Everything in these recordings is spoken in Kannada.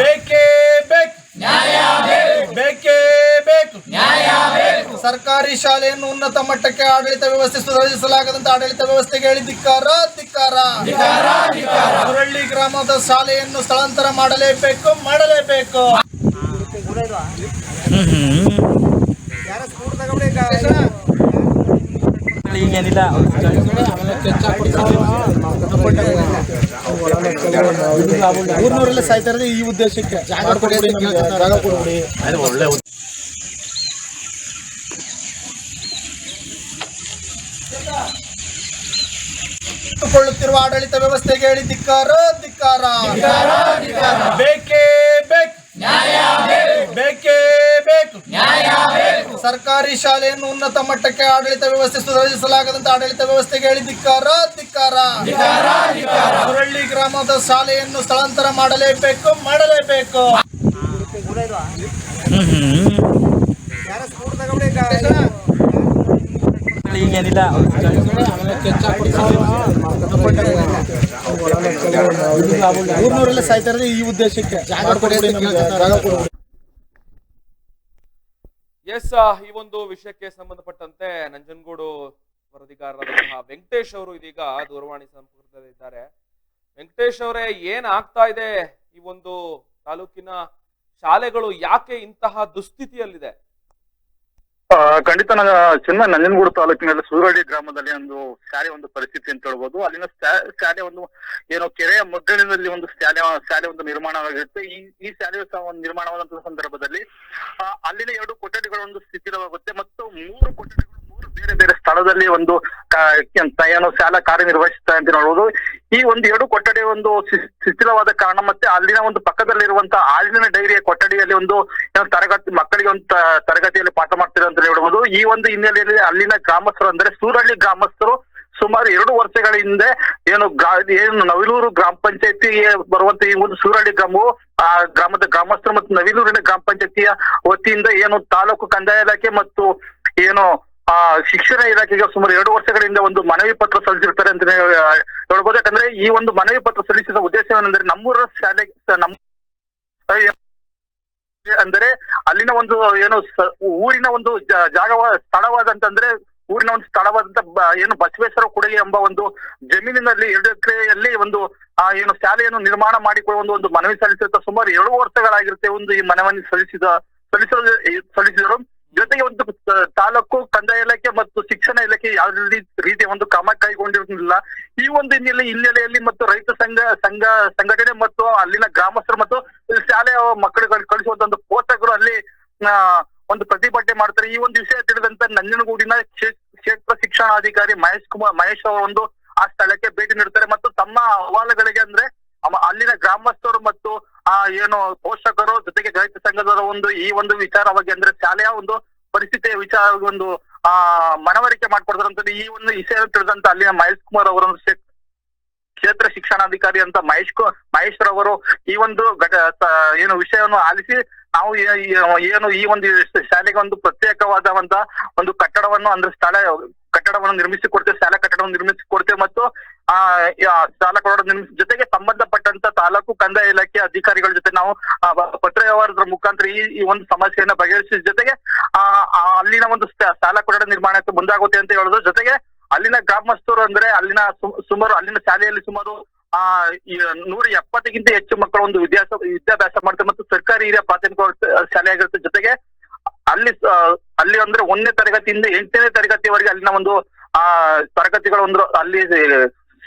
ಬೇಕೇ ಬೇಕು. ಬೇಕೇ ಬೇಕು. ಸರ್ಕಾರಿ ಶಾಲೆಯನ್ನು ಉನ್ನತ ಮಟ್ಟಕ್ಕೆ ಆಡಳಿತ ವ್ಯವಸ್ಥೆ ಸುಧಾರಿಸಲಾಗದಂತ ಆಡಳಿತ ವ್ಯವಸ್ಥೆಗೆ ಹೇಳಿ ಧಿಕ್ಕಾರ ಧಿಕ್ಕಾರ ಹುರಳ್ಳಿ ಗ್ರಾಮದ ಶಾಲೆಯನ್ನು ಸ್ಥಳಾಂತರ ಮಾಡಲೇಬೇಕು ಮಾಡಲೇಬೇಕು. ಈಗೇನಿಲ್ಲ ಊರ್ನವರೆಲ್ಲ ಸಾಯ್ತಾ ಇರೋದು ಈ ಉದ್ದೇಶಕ್ಕೆ. ಜಾಗ ಕೊಡ್ಬಿಡಿ ಜಾಗ ಕೊಡ್ಬಿಡಿ ಕೊಳ್ಳುತ್ತಿರುವ ಆಡಳಿತ ವ್ಯವಸ್ಥೆಗೆ ಹೇಳಿ ಧಿಕ್ಕಾರ ಧಿಕ್ಕಾರ. ಬೇಕೇ ಬೇಕು. ಬೇಕೇ. ಬೇಕು. ಸರ್ಕಾರಿ ಶಾಲೆಯನ್ನು ಉನ್ನತ ಮಟ್ಟಕ್ಕೆ ಆಡಳಿತ ವ್ಯವಸ್ಥೆ ಸುಧಾರಿಸಲಾಗದಂತ ಆಡಳಿತ ವ್ಯವಸ್ಥೆಗೆ ಹೇಳಿ ಧಿಕ್ಕಾರ ಧಿಕ್ಕಾರ. ಹುರಳ್ಳಿ ಗ್ರಾಮದ ಶಾಲೆಯನ್ನು ಸ್ಥಳಾಂತರ ಮಾಡಲೇಬೇಕು ಮಾಡಲೇಬೇಕು. ಈಗೇನಿಲ್ಲ ಊರ್ನವರೆಲ್ಲ ಸಾಯ್ತಾ ಇರೋದು ಈ ಉದ್ದೇಶಕ್ಕೆ. ಜಾಗ ಎಸ್ ಈ ಒಂದು ವಿಷಯಕ್ಕೆ ಸಂಬಂಧಪಟ್ಟಂತೆ ನಂಜನಗೂಡು ವರದಿಗಾರರಾದಂತಹ ವೆಂಕಟೇಶ್ ಅವರು ಇದೀಗ ದೂರವಾಣಿ ಸಂಪರ್ಕದಲ್ಲಿದ್ದಾರೆ. ವೆಂಕಟೇಶ್ ಅವರೇ, ಏನ್ ಆಗ್ತಾ ಇದೆ ಈ ಒಂದು ತಾಲೂಕಿನ ಶಾಲೆಗಳು ಯಾಕೆ ಇಂತಹ ದುಸ್ಥಿತಿಯಲ್ಲಿದೆ? ಖಂಡಿತ ನನ್ನ ಚಿನ್ನ ನಂಜನಗೂಡು ತಾಲೂಕಿನಲ್ಲಿ ಸೂರಳ್ಳಿ ಗ್ರಾಮದಲ್ಲಿ ಒಂದು ಶಾಲೆ ಒಂದು ಪರಿಸ್ಥಿತಿ ಅಂತ ಹೇಳ್ಬೋದು. ಅಲ್ಲಿನ ಶಾಲೆ ಒಂದು ಏನೋ ಕೆರೆಯ ಮಗ್ಗಲಿನಲ್ಲಿ ಒಂದು ಶಾಲೆ ಶಾಲೆ ಒಂದು ನಿರ್ಮಾಣವಾಗಿರುತ್ತೆ. ಈ ಈ ಶಾಲೆಯು ಸಹ ಒಂದು ನಿರ್ಮಾಣವಾದಂತಹ ಸಂದರ್ಭದಲ್ಲಿ ಅಲ್ಲಿನ ಎರಡು ಕೊಠಡಿಗಳ ಒಂದು ಸ್ಥಿತಿಲವಾಗುತ್ತೆ. ಮತ್ತು ಮೂರು ಕೊಠಡಿಗಳು ಬೇರೆ ಬೇರೆ ಸ್ಥಳದಲ್ಲಿ ಒಂದು ಏನು ಶಾಲಾ ಕಾರ್ಯನಿರ್ವಹಿಸ್ತಾ ಅಂತ ನೋಡುವುದು. ಈ ಒಂದು ಎರಡು ಕೊಠಡಿ ಒಂದು ಶಿಥಿಲವಾದ ಕಾರಣ ಮತ್ತೆ ಅಲ್ಲಿನ ಒಂದು ಪಕ್ಕದಲ್ಲಿರುವಂತಹ ಹಾಲಿನ ಡೈರಿಯ ಕೊಠಡಿಯಲ್ಲಿ ಒಂದು ತರಗತಿ, ಮಕ್ಕಳಿಗೆ ಒಂದು ತರಗತಿಯಲ್ಲಿ ಪಾಠ ಮಾಡ್ತಾರೆ ಅಂತ ಹೇಳ್ಬೋದು. ಈ ಒಂದು ಹಿನ್ನೆಲೆಯಲ್ಲಿ ಅಲ್ಲಿನ ಗ್ರಾಮಸ್ಥರು ಅಂದ್ರೆ ಸೂರಳ್ಳಿ ಗ್ರಾಮಸ್ಥರು ಸುಮಾರು ಎರಡು ವರ್ಷಗಳ ಹಿಂದೆ ಏನು ಏನು ನವಿಲೂರು ಗ್ರಾಮ ಪಂಚಾಯತಿಗೆ ಬರುವಂತ ಈ ಒಂದು ಸೂರಳ್ಳಿ ಗ್ರಾಮವು, ಆ, ಗ್ರಾಮದ ಗ್ರಾಮಸ್ಥರು ಮತ್ತು ನವಿಲೂರಿನ ಗ್ರಾಮ ಪಂಚಾಯತಿಯ ವತಿಯಿಂದ ಏನು ತಾಲೂಕು ಕಂದಾಯ ಇಲಾಖೆ ಮತ್ತು ಏನು ಆ, ಶಿಕ್ಷಣ ಇಲಾಖೆಗೆ ಸುಮಾರು ಎರಡು ವರ್ಷಗಳಿಂದ ಒಂದು ಮನವಿ ಪತ್ರ ಸಲ್ಲಿಸಿರ್ತಾರೆ ಅಂತ ಹೇಳ್ಬೋದು. ಯಾಕಂದ್ರೆ ಈ ಒಂದು ಮನವಿ ಪತ್ರ ಸಲ್ಲಿಸಿದ ಉದ್ದೇಶ ಏನಂದ್ರೆ ನಮ್ಮೂರ ಶಾಲೆ ನಮ್ಮ ಅಂದರೆ ಅಲ್ಲಿನ ಒಂದು ಏನು ಊರಿನ ಒಂದು ಜಾಗವ, ಸ್ಥಳವಾದಂತಂದ್ರೆ ಊರಿನ ಒಂದು ಸ್ಥಳವಾದಂತ ಏನು ಬಸವೇಶ್ವರ ಕೊಡುಗೆ ಎಂಬ ಒಂದು ಜಮೀನಿನಲ್ಲಿ ಎರಡು ಎಕರೆಯಲ್ಲಿ ಒಂದು, ಆ, ಏನು ಶಾಲೆಯನ್ನು ನಿರ್ಮಾಣ ಮಾಡಿಕೊಳ್ಳುವ ಒಂದು ಒಂದು ಮನವಿ ಸಲ್ಲಿಸಿದ ಸುಮಾರು ಎರಡು ವರ್ಷಗಳಾಗಿರುತ್ತೆ ಒಂದು ಈ ಮನವಿಯನ್ನು ಸಲ್ಲಿಸಿದ, ಸಲ್ಲಿಸಲು ಸಲ್ಲಿಸಿದರು. ಜೊತೆಗೆ ಒಂದು ತಾಲೂಕು ಕಂದಾಯ ಇಲಾಖೆ ಮತ್ತು ಶಿಕ್ಷಣ ಇಲಾಖೆ ಯಾವ ರೀತಿಯ ಒಂದು ಕ್ರಮ ಕೈಗೊಂಡಿರಲಿಲ್ಲ ಈ ಒಂದು ಹಿನ್ನೆಲೆ, ಹಿನ್ನೆಲೆಯಲ್ಲಿ ಮತ್ತು ರೈತ ಸಂಘ ಸಂಘ, ಸಂಘಟನೆ ಮತ್ತು ಅಲ್ಲಿನ ಗ್ರಾಮಸ್ಥರು ಮತ್ತು ಶಾಲೆಯ ಮಕ್ಕಳಿಗೆ ಕಳಿಸುವಂತ ಒಂದು ಪೋಷಕರು ಅಲ್ಲಿ ಒಂದು ಪ್ರತಿಭಟನೆ ಮಾಡ್ತಾರೆ. ಈ ಒಂದು ವಿಷಯ ತಿಳಿದಂತ ನಂಜನಗೂಡಿನ ಕ್ಷೇ- ಕ್ಷೇತ್ರ ಶಿಕ್ಷಣಾಧಿಕಾರಿ ಮಹೇಶ್ ಕುಮಾರ್, ಮಹೇಶ್ ಅವರು ಒಂದು ಆ ಸ್ಥಳಕ್ಕೆ ಭೇಟಿ ನೀಡ್ತಾರೆ. ಮತ್ತು ತಮ್ಮ ಅಹವಾಲುಗಳಿಗೆ ಅಂದ್ರೆ ಅಲ್ಲಿನ ಗ್ರಾಮಸ್ಥರು ಮತ್ತು, ಆ, ಏನು ಪೋಷಕರು ಜೊತೆಗೆ ರೈತ ಸಂಘದ ಒಂದು ಈ ಒಂದು ವಿಚಾರವಾಗಿ ಅಂದ್ರೆ ಶಾಲೆಯ ಒಂದು ಪರಿಸ್ಥಿತಿಯ ವಿಚಾರ ಒಂದು, ಆ, ಮನವರಿಕೆ ಮಾಡ್ಕೊಡ್ತಾರಂತ ಈ ಒಂದು ವಿಷಯ ತಿಳಿದಂತ ಅಲ್ಲಿನ ಮಹೇಶ್ ಕುಮಾರ್ ಅವರನ್ನು ಕ್ಷೇತ್ರ ಶಿಕ್ಷಣಾಧಿಕಾರಿ ಅಂತ ಮಹೇಶ್ ಮಹೇಶ್ ಅವರು ಈ ಒಂದು ಏನು ವಿಷಯವನ್ನು ಆಲಿಸಿ ನಾವು ಏನು ಈ ಒಂದು ಶಾಲೆಗೆ ಒಂದು ಪ್ರತ್ಯೇಕವಾದಂತ ಒಂದು ಕಟ್ಟಡವನ್ನು ಅಂದ್ರೆ ಸ್ಥಳ, ಕಟ್ಟಡವನ್ನು ನಿರ್ಮಿಸಿ ಕೊಡ್ತೇವೆ, ಶಾಲಾ ಕಟ್ಟಡವನ್ನು ನಿರ್ಮಿಸಿ ಕೊಡ್ತೇವೆ ಮತ್ತು ಆ ಶಾಲಾ ಕಟ್ಟಡ ಜೊತೆಗೆ ಸಂಬಂಧಪಟ್ಟಂತ ತಾಲೂಕು ಕಂದಾಯ ಇಲಾಖೆ ಅಧಿಕಾರಿಗಳ ಜೊತೆ ನಾವು ಪತ್ರ ವ್ಯವಹಾರದ ಮುಖಾಂತರ ಈ ಈ ಒಂದು ಸಮಸ್ಯೆಯನ್ನ ಬಗೆಹರಿಸಿದ ಜೊತೆಗೆ ಅಲ್ಲಿನ ಒಂದು ಚಾಲಕ ಕಟ್ಟಡ ನಿರ್ಮಾಣಕ್ಕೆ ಮುಂದಾಗುತ್ತೆ ಅಂತ ಹೇಳೋದು. ಜೊತೆಗೆ ಅಲ್ಲಿನ ಗ್ರಾಮಸ್ಥರು ಅಂದ್ರೆ ಅಲ್ಲಿನ ಸುಮಾರು, ಅಲ್ಲಿನ ಶಾಲೆಯಲ್ಲಿ ಸುಮಾರು, ಆ ನೂರ ಎಪ್ಪತ್ತಕ್ಕಿಂತ ಹೆಚ್ಚು ಮಕ್ಕಳು ಒಂದು ವಿದ್ಯಾಸ, ವಿದ್ಯಾಭ್ಯಾಸ ಮಾಡ್ತಾರೆ ಮತ್ತು ಸರ್ಕಾರಿ ಹಿರಿಯ ಪ್ರಾಥಮಿಕ ಶಾಲೆ ಆಗಿರುತ್ತೆ. ಜೊತೆಗೆ ಅಲ್ಲಿ ಅಲ್ಲಿ ಅಂದ್ರೆ ಒಂದನೇ ತರಗತಿಯಿಂದ ಎಂಟನೇ ತರಗತಿವರೆಗೆ ಅಲ್ಲಿನ ಒಂದು, ಆ, ತರಗತಿಗಳ ಒಂದು, ಅಲ್ಲಿ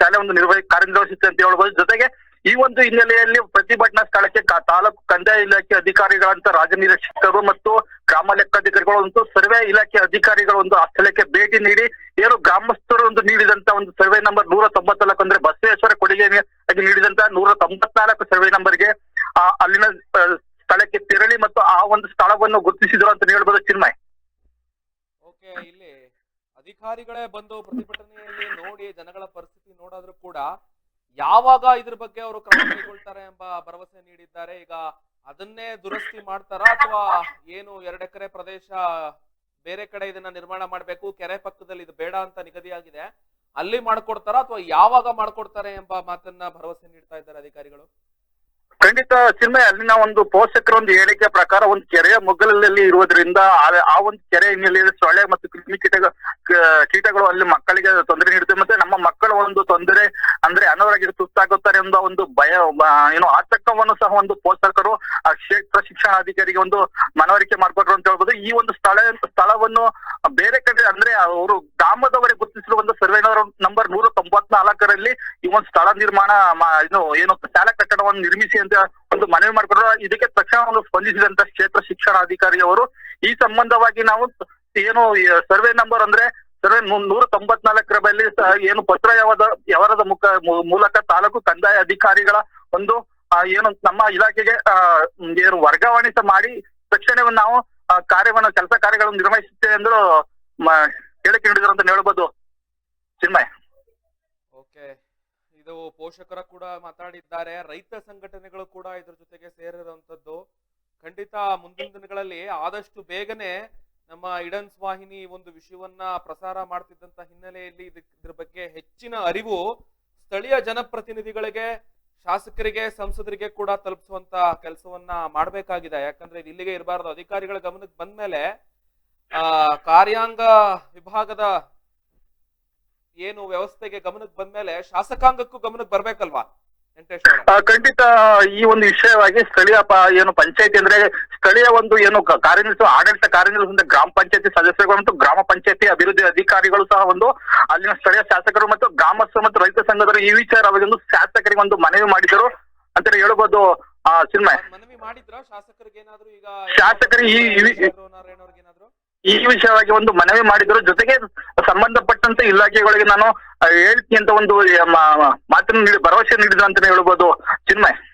ಶಾಲೆ ಒಂದು ನಿರ್ವಹಿ ಕಾರ್ಯನಿರ್ವಹಿಸುತ್ತೆ ಅಂತ ಹೇಳ್ಬೋದು. ಜೊತೆಗೆ ಈ ಒಂದು ಹಿನ್ನೆಲೆಯಲ್ಲಿ ಪ್ರತಿಭಟನಾ ಸ್ಥಳಕ್ಕೆ ತಾಲೂಕು ಕಂದಾಯ ಇಲಾಖೆ ಅಧಿಕಾರಿಗಳಂತ ರಾಜ್ಯ ನಿರೀಕ್ಷಕರು ಮತ್ತು ಗ್ರಾಮ ಲೆಕ್ಕಾಧಿಕಾರಿಗಳು ಒಂದು ಸರ್ವೆ ಇಲಾಖೆ ಅಧಿಕಾರಿಗಳು ಒಂದು ಆ ಸ್ಥಳಕ್ಕೆ ಭೇಟಿ ನೀಡಿ ಏನು ಗ್ರಾಮಸ್ಥರು ಒಂದು ನೀಡಿದಂತ ಒಂದು ಸರ್ವೆ ನಂಬರ್ ನೂರ ತೊಂಬತ್ನಾಲ್ಕು ಅಂದ್ರೆ ಬಸವೇಶ್ವರ ಕೊಡುಗೆ ನೀಡಿದಂತ ನೂರ ತೊಂಬತ್ನಾಲ್ಕು ಸರ್ವೆ ನಂಬರ್ಗೆ ಆ ಅಲ್ಲಿನ ಸ್ಥಳಕ್ಕೆ ತೆರಳಿ ಮತ್ತು ಆ ಒಂದು ಸ್ಥಳವನ್ನು ಗುರುತಿಸಿದ್ರು ಅಂತ ಹೇಳ್ಬೋದು ಚಿನ್ಮಯ್. ಇಲ್ಲಿ ಅಧಿಕಾರಿಗಳೇ ಬಂದು ಪ್ರತಿಭಟನೆಯಲ್ಲಿ ನೋಡಿ ಜನಗಳ ಪರಿಸ್ಥಿತಿ ನೋಡಿದ್ರು ಕೂಡ ಯಾವಾಗ ಇದ್ರ ಬಗ್ಗೆ ಅವರು ಕ್ರಮ ಕೈಗೊಳ್ತಾರೆ ಎಂಬ ಭರವಸೆ ನೀಡಿದ್ದಾರೆ. ಈಗ ಅದನ್ನೇ ದುರಸ್ತಿ ಮಾಡ್ತಾರಾ ಅಥವಾ ಏನು ಎರಡು ಎಕರೆ ಪ್ರದೇಶ ಬೇರೆ ಕಡೆ ಇದನ್ನ ನಿರ್ಮಾಣ ಮಾಡಬೇಕು, ಕೆರೆ ಪಕ್ಕದಲ್ಲಿ ಇದು ಬೇಡ ಅಂತ ನಿಗದಿಯಾಗಿದೆ, ಅಲ್ಲಿ ಮಾಡ್ಕೊಡ್ತಾರಾ ಅಥವಾ ಯಾವಾಗ ಮಾಡ್ಕೊಡ್ತಾರೆ ಎಂಬ ಮಾತನ್ನ ಭರವಸೆ ನೀಡ್ತಾ ಇದ್ದಾರೆ ಅಧಿಕಾರಿಗಳು? ಖಂಡಿತ ಚಿನ್ಮಯ ಅಲ್ಲಿನ ಒಂದು ಪೋಷಕರ ಒಂದು ಹೇಳಿಕೆ ಪ್ರಕಾರ ಒಂದು ಕೆರೆಯ ಮುಗ್ಗಲಲ್ಲಿ ಇರುವುದರಿಂದ ಆ- ಒಂದು ಕೆರೆ ಹಿನ್ನೆಲೆಯಲ್ಲಿ ಸೊಳ್ಳೆ ಮತ್ತು ಕ್ರಿಮಿ ಕೀಟಗಳು ಕೀಟಗಳು ಅಲ್ಲಿ ಮಕ್ಕಳಿಗೆ ತೊಂದರೆ ನೀಡುತ್ತೆ. ಮತ್ತೆ ನಮ್ಮ ಮಕ್ಕಳ ಒಂದು ತೊಂದರೆ ಅಂದ್ರೆ ಅನಾರೋಗ್ಯಕ್ಕೆ ತುತ್ತಾಗುತ್ತಾರೆ ಎಂಬ ಒಂದು ಭಯ ಏನು ಆತಂಕವನ್ನು ಸಹ ಒಂದು ಪೋಷಕರು, ಆ, ಕ್ಷೇತ್ರ ಶಿಕ್ಷಣಾಧಿಕಾರಿಗೆ ಒಂದು ಮನವರಿಕೆ ಮಾಡ್ಕೊಟ್ರು ಅಂತ ಹೇಳ್ಬೋದು. ಈ ಒಂದು ಸ್ಥಳ, ಸ್ಥಳವನ್ನು ಬೇರೆ ಕಡೆ ಅಂದ್ರೆ ಅವರು ಗ್ರಾಮದವರೇ ಗುರುತಿಸಿರುವ ಒಂದು ಸರ್ವೆ ನಂಬರ್ ನೂರ ತೊಂಬತ್ನಾಲ್ಕರಲ್ಲಿ ಈ ಒಂದು ಸ್ಥಳ ನಿರ್ಮಾಣ ಇದು, ಏನು ಶಾಲಾ ಕಟ್ಟಡವನ್ನು ನಿರ್ಮಿಸಿ ಅಂತ ಒಂದು ಮನವಿ ಮಾಡಿಕೊಂಡ್ರು. ಇದಕ್ಕೆ ತಕ್ಷಣ ಒಂದು ಸ್ಪಂದಿಸಿದಂತ ಕ್ಷೇತ್ರ ಶಿಕ್ಷಣಾಧಿಕಾರಿಯವರು ಈ ಸಂಬಂಧವಾಗಿ ನಾವು ಏನು ಸರ್ವೆ ನಂಬರ್ ಅಂದ್ರೆ ಸರ್ವೆ ನೂರ ತೊಂಬತ್ನಾಲ್ಕರ ಬಳಿ ಏನು ಪತ್ರ ಯಾವದ, ಯಾವರದ ಮುಖ ಮೂಲಕ ತಾಲೂಕು ಕಂದಾಯ ಅಧಿಕಾರಿಗಳ ಒಂದು ಏನು ನಮ್ಮ ಇಲಾಖೆಗೆ ಏನು ವರ್ಗಾವಣೆ ಮಾಡಿ, ತಕ್ಷಣವೇ ನಾವು ಕಾರ್ಯವನ್ನು, ಕೆಲಸ ಕಾರ್ಯಗಳನ್ನು ನಿರ್ವಹಿಸುತ್ತೇವೆ ಎಂದು ಹೇಳಿಕೆ ನೀಡಿದ್ರು ಅಂತ ಹೇಳ್ಬೋದು. ಚಿನ್ಮಯ್. ಇದು ಪೋಷಕರ ಕೂಡ ಮಾತಾಡಿದ್ದಾರೆ ರೈತ ಸಂಘಟನೆಗಳು ಕೂಡ ಇದ್ರ ಜೊತೆಗೆ ಸೇರಿರುವಂತದ್ದು ಖಂಡಿತ ಮುಂದಿನ ದಿನಗಳಲ್ಲಿ ಆದಷ್ಟು ಬೇಗನೆ ನಮ್ಮ ಇಡನ್ಸ್ ವಾಹಿನಿ ಒಂದು ವಿಷಯವನ್ನ ಪ್ರಸಾರ ಮಾಡ್ತಿದ್ದಂತ ಹಿನ್ನೆಲೆಯಲ್ಲಿ ಇದ್ರ ಬಗ್ಗೆ ಹೆಚ್ಚಿನ ಅರಿವು ಸ್ಥಳೀಯ ಜನಪ್ರತಿನಿಧಿಗಳಿಗೆ, ಶಾಸಕರಿಗೆ, ಸಂಸದರಿಗೆ ಕೂಡ ತಲುಪಿಸುವಂತ ಕೆಲಸವನ್ನ ಮಾಡಬೇಕಾಗಿದೆ. ಯಾಕಂದ್ರೆ ಇಲ್ಲಿಗೆ ಇರಬಾರದು. ಅಧಿಕಾರಿಗಳ ಗಮನಕ್ಕೆ ಬಂದ್ಮೇಲೆ, ಆ, ಕಾರ್ಯಾಂಗ ವಿಭಾಗದ ಏನು ವ್ಯವಸ್ಥೆಗೆ ಗಮನಕ್ಕೆ ಬಂದ್ಮೇಲೆ ಶಾಸಕಾಂಗಕ್ಕೂ ಗಮನಕ್ಕೆ ಬರ್ಬೇಕಲ್ವಾ? ಖಂಡಿತ ಈ ಒಂದು ವಿಷಯವಾಗಿ ಸ್ಥಳೀಯ ಏನು ಪಂಚಾಯತಿ ಅಂದ್ರೆ ಸ್ಥಳೀಯ ಒಂದು ಏನು ಕಾರ್ಯನಿರ್ವಹಿಸುವ ಆಡಳಿತ ಕಾರ್ಯನಿರ್ವಹಿಸುವ ಗ್ರಾಮ ಪಂಚಾಯತಿ ಸದಸ್ಯರುಗಳು ಮತ್ತು ಗ್ರಾಮ ಪಂಚಾಯತಿ ಅಭಿವೃದ್ಧಿ ಅಧಿಕಾರಿಗಳು ಸಹ ಒಂದು ಅಲ್ಲಿನ ಸ್ಥಳೀಯ ಶಾಸಕರು ಮತ್ತು ಗ್ರಾಮಸ್ಥರು ಮತ್ತು ರೈತ ಸಂಘದವರು ಈ ವಿಚಾರವಾಗಿ ಒಂದು ಶಾಸಕರಿಗೆ ಒಂದು ಮನವಿ ಮಾಡಿದರು ಅಂತ ಹೇಳ್ಬೋದು ಆ ಸಿನಿಮಾ. ಮನವಿ ಮಾಡಿದ್ರ? ಶಾಸಕರಿಗೆ ಏನಾದ್ರು ಈಗ ಶಾಸಕರಿಗೆ ಈ- ಈ- ವಿಷಯವಾಗಿ ಒಂದು ಮನವಿ ಮಾಡಿದ್ರು. ಜೊತೆಗೆ ಸಂಬಂಧಪಟ್ಟಂತ ಇಲಾಖೆಗಳಿಗೆ ನಾನು ಹೇಳ್ತೀನಿ ಅಂತ ಒಂದು ಮಾತನ್ನು ನೀಡಿ, ಭರವಸೆ ನೀಡಿದ್ರು ಅಂತಾನೆ ಹೇಳ್ಬೋದು. ಚಿನ್ಮಯ್.